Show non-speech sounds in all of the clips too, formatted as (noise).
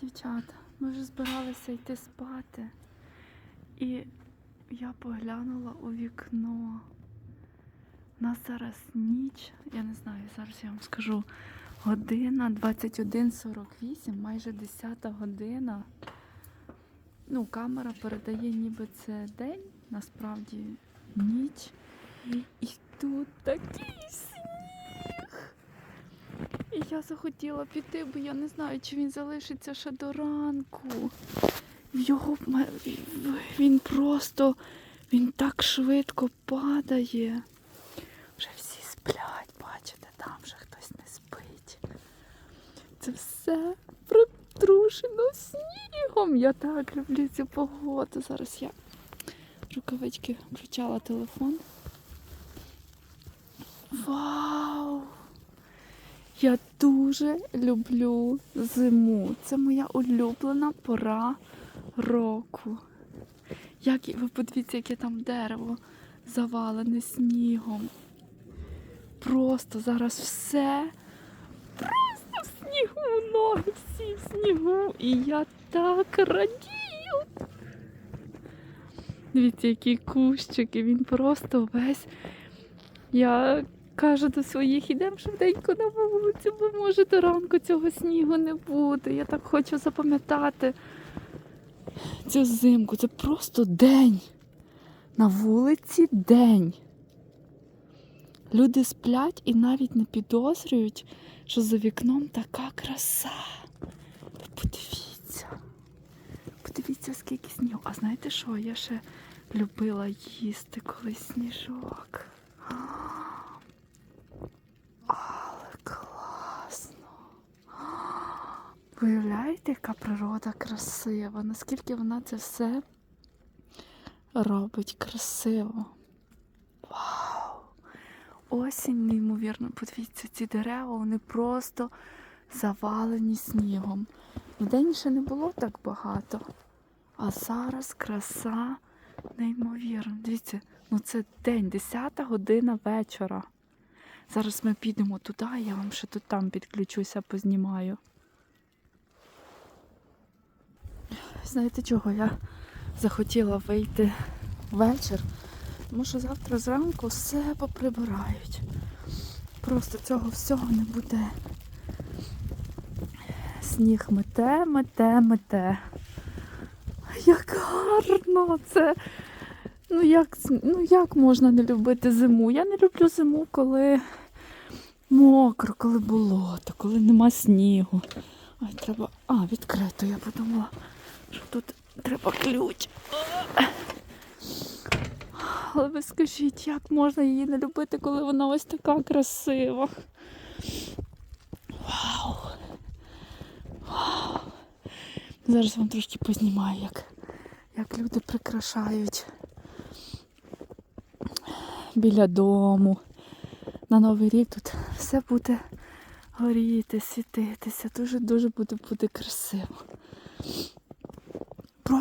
Дівчата, ми вже збиралися йти спати. І я поглянула у вікно. У нас зараз ніч, я не знаю, зараз я вам скажу. Година 21.48, майже 10 година. Ну, камера передає ніби це день, насправді ніч. І тут такий сніг. І я захотіла піти, бо я не знаю, чи він залишиться ще до ранку. Його він просто він так швидко падає. Вже всі сплять, бачите, там вже хтось не спить. Це все притрушено снігом. Я так люблю цю погоду. Зараз я рукавички включала телефон. Вау! Я дуже люблю зиму. Це моя улюблена пора року. Як ви подивіться, яке там дерево завалене снігом. Просто зараз все просто в снігу, ноги всі в снігу. І я так радію. Дивіться, який кущик, і він просто весь. Я кажу до своїх, ідемо швиденько на вулицю, бо може до ранку цього снігу не буде. Я так хочу запам'ятати цю зимку. Це просто день. На вулиці день. Люди сплять і навіть не підозрюють, що за вікном така краса. Подивіться. Подивіться, скільки снігу. А знаєте що? Я ще любила їсти колись сніжок. Але класно. Виявляєте, яка природа красива? Наскільки вона це все робить красиво. Вау! Осінь, неймовірно, подивіться, ці дерева, вони просто завалені снігом. Вдень ще не було так багато. А зараз краса неймовірна. Дивіться, ну це день, 10 година вечора. Зараз ми підемо туди, я вам ще тут там підключуся, познімаю. Знаєте чого? Я захотіла вийти вечір, тому що завтра зранку все поприбирають. Просто цього всього не буде. Сніг мете, мете, мете. Як гарно це. Ну як, ну як можна не любити зиму? Я не люблю зиму, коли мокро, коли болото, коли нема снігу. Ой, треба. А, відкрито, я подумала, тут треба ключ. Але ви скажіть, як можна її не любити, коли вона ось така красива? Вау! Вау! Зараз вам трошки познімаю, як, як люди прикрашають біля дому. На Новий рік тут все буде горіти, світитися. Дуже-дуже буде, буде красиво.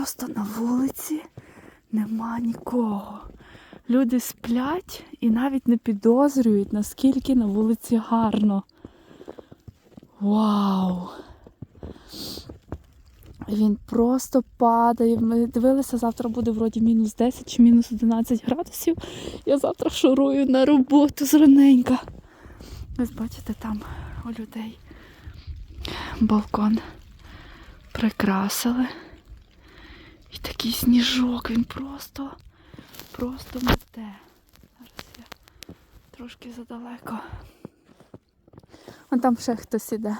Просто на вулиці нема нікого. Люди сплять і навіть не підозрюють, наскільки на вулиці гарно. Вау! Він просто падає. Ми дивилися, завтра буде вроді мінус 10 чи мінус 11 градусів. Я завтра шурую на роботу зраненька. Ось бачите, там у людей балкон прикрасили. І такий сніжок, він просто, просто мете. Зараз я трошки задалеко. Вон там ще хтось іде.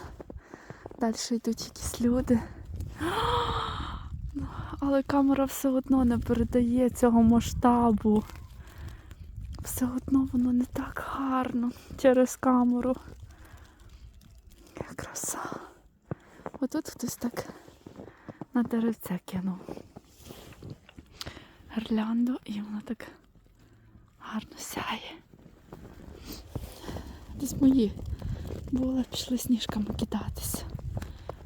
Далі йдуть якісь люди. Ну, Але камера все одно не передає цього масштабу. Все одно воно не так гарно через камеру. Краса. Отут хтось так на деревце кинув. Гірлянду і воно так гарно сяє. Десь мої були, пішли сніжками кидатися.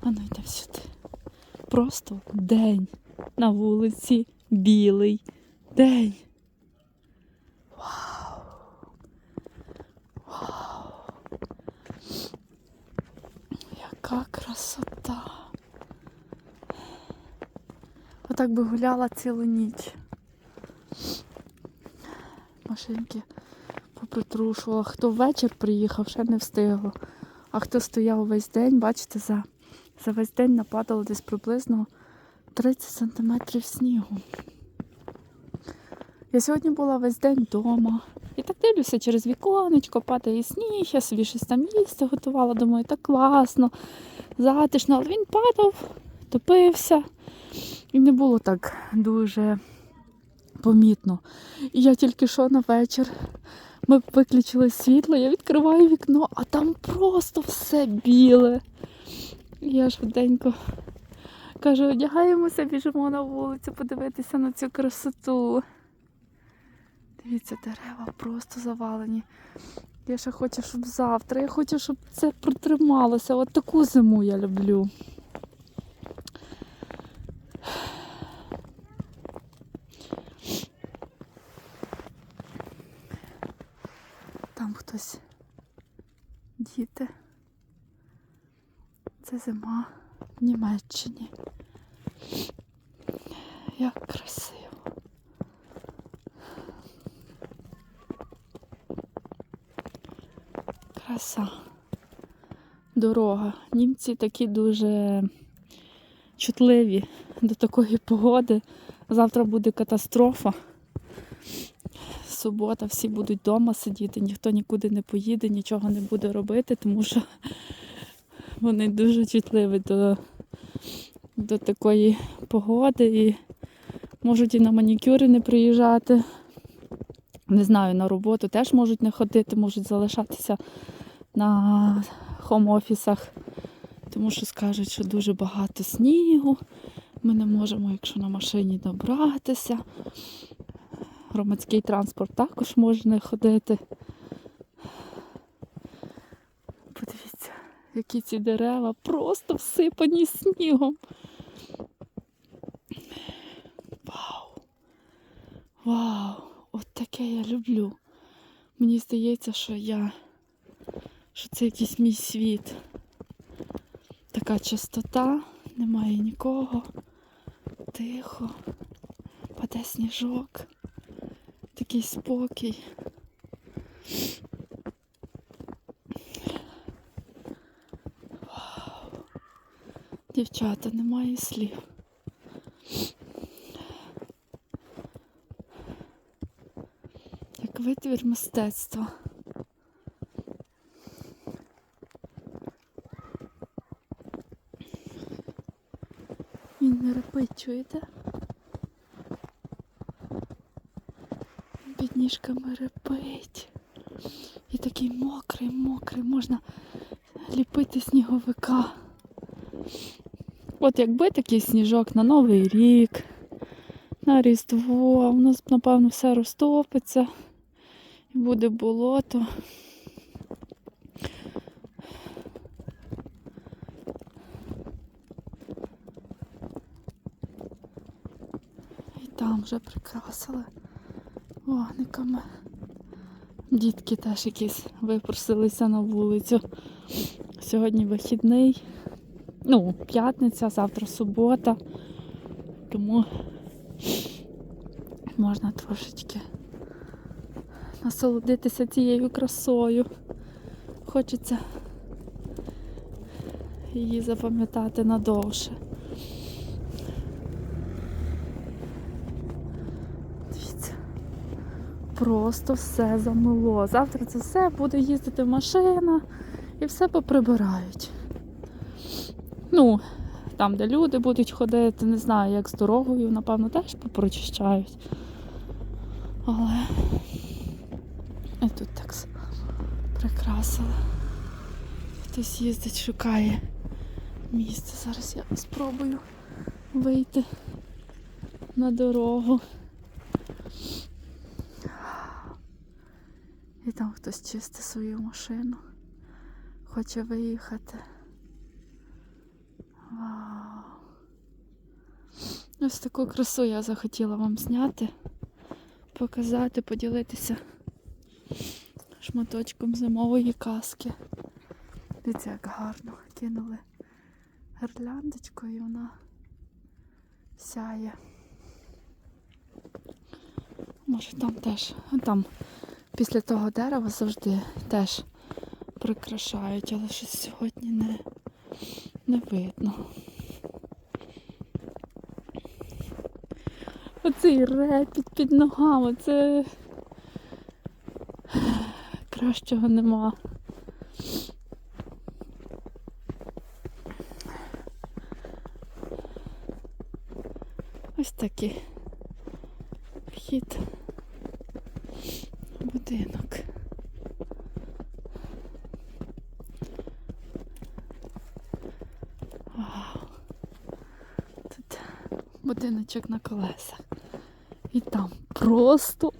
А ну йдемо сюди. Просто день на вулиці білий день. Вау! Вау! Яка красота! так би гуляла цілу ніч. Машинки попритрушувала. Хто ввечір приїхав, ще не встигло. А хто стояв весь день, бачите, за, за весь день нападало десь приблизно 30 сантиметрів снігу. Я сьогодні була весь день вдома. І так дивлюся через віконечко, падає сніг, я собі щось там їсти готувала. Думаю, так класно, затишно, але він падав, топився. І не було так дуже помітно. І я тільки що на вечір. Ми виключили світло, я відкриваю вікно, а там просто все біле. Я швиденько кажу, одягаємося, біжимо на вулицю подивитися на цю красоту. Дивіться, дерева просто завалені. Я ще хочу, щоб завтра. Я хочу, щоб це протрималося. От таку зиму я люблю. Там хтось. Діти. Це зима в Німеччині. Як красиво. Краса. Дорога. Німці такі дуже чутливі до такої погоди. Завтра буде катастрофа. Субота, всі будуть вдома сидіти, ніхто нікуди не поїде, нічого не буде робити, тому що вони дуже чутливі до, до такої погоди і можуть і на манікюри не приїжджати. Не знаю, на роботу теж можуть не ходити, можуть залишатися на хом-офісах, тому що скажуть, що дуже багато снігу. Ми не можемо, якщо на машині добратися. Громадський транспорт також може не ходити. Подивіться, які ці дерева просто всипані снігом. Вау! Вау! От таке я люблю. Мені здається, що я, що це якийсь мій світ. Така чистота, немає нікого. Тихо, паде сніжок, такий спокій. Дівчата, немає слів. Як витвір мистецтва. Він не репить, чуєте? Бідніжками репить. І такий мокрий, мокрий, можна ліпити сніговика. От якби такий сніжок на Новий рік, на Різдво, у нас, напевно, все розтопиться і буде болото. І там вже прикрасили вогниками. Дітки теж якісь випросилися на вулицю. Сьогодні вихідний. Ну, п'ятниця, завтра субота. Тому можна трошечки насолодитися цією красою. Хочеться її запам'ятати надовше. Дивіться, просто все замило. Завтра це все буде їздити машина і все поприбирають. Ну, там, де люди будуть ходити, не знаю, як з дорогою, напевно, теж попрочищають. Але і тут так прикрасили. Хтось їздить, шукає місце. Зараз я спробую вийти на дорогу. І там хтось чистить свою машину. Хоче виїхати. Вау. Ось таку красу я захотіла вам зняти, показати, поділитися шматочком зимової казки. Дивіться, як гарно кинули гирляндочку і вона сяє. Може там теж, ну, там після того дерева завжди теж прикрашають, але щось сьогодні не, не видно. Оцей репіт під ногами, це кращого нема. Ось такий вхід в будинок. Вау. Тут будиночок на колесах. І там просто,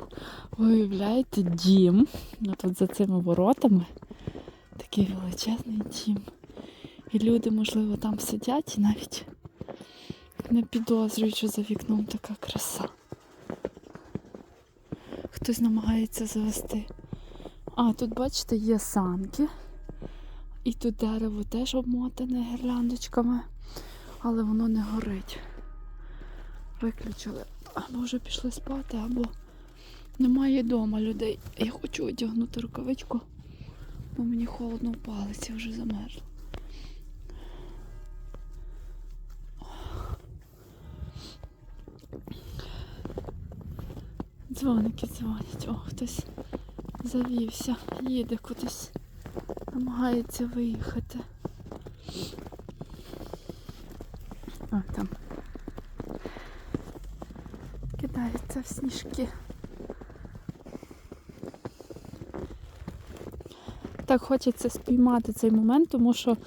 ви уявляєте, дім. Ну, тут за цими воротами такий величезний дім. І люди, можливо, там сидять і навіть не підозрюють, що за вікном така краса. Хтось намагається завести. А, тут, бачите, є санки. І тут дерево теж обмотане гірляндочками, але воно не горить. Виключили. Або вже пішли спати, або немає вдома людей. Я хочу одягнути рукавичку, бо мені холодно в палиці вже замерзло. Дзвоники дзвонять. О, хтось завівся, їде кудись, намагається виїхати. О, там кидається в сніжки. Так хочеться спіймати цей момент, тому що в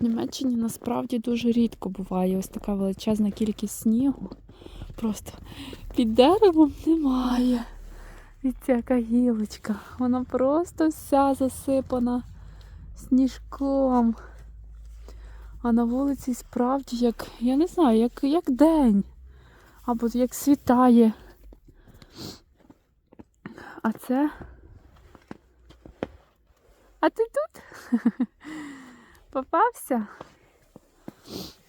Німеччині насправді дуже рідко буває ось така величезна кількість снігу. Просто під деревом немає. Дивіться, яка гілочка. Вона просто вся засипана сніжком. А на вулиці справді як, я не знаю, як, як день. Або як світає. А це. А ти тут? (laughs) Попався?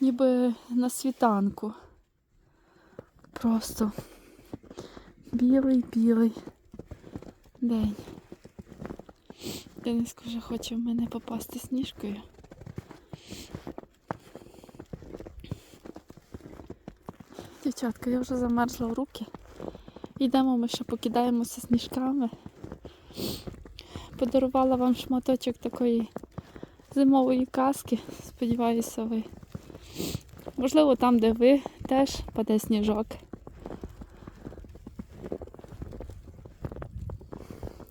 Ніби на світанку. Просто білий-білий день. Дениска вже хоче в мене попасти сніжкою. Дівчатка, я вже замерзла в руки. Йдемо, ми ще покидаємося сніжками. Подарувала вам шматочок такої зимової казки. Сподіваюся, ви. Можливо, там, де ви, теж паде сніжок.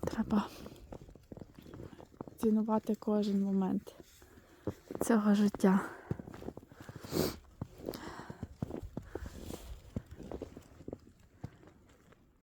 Треба цінувати кожен момент цього життя.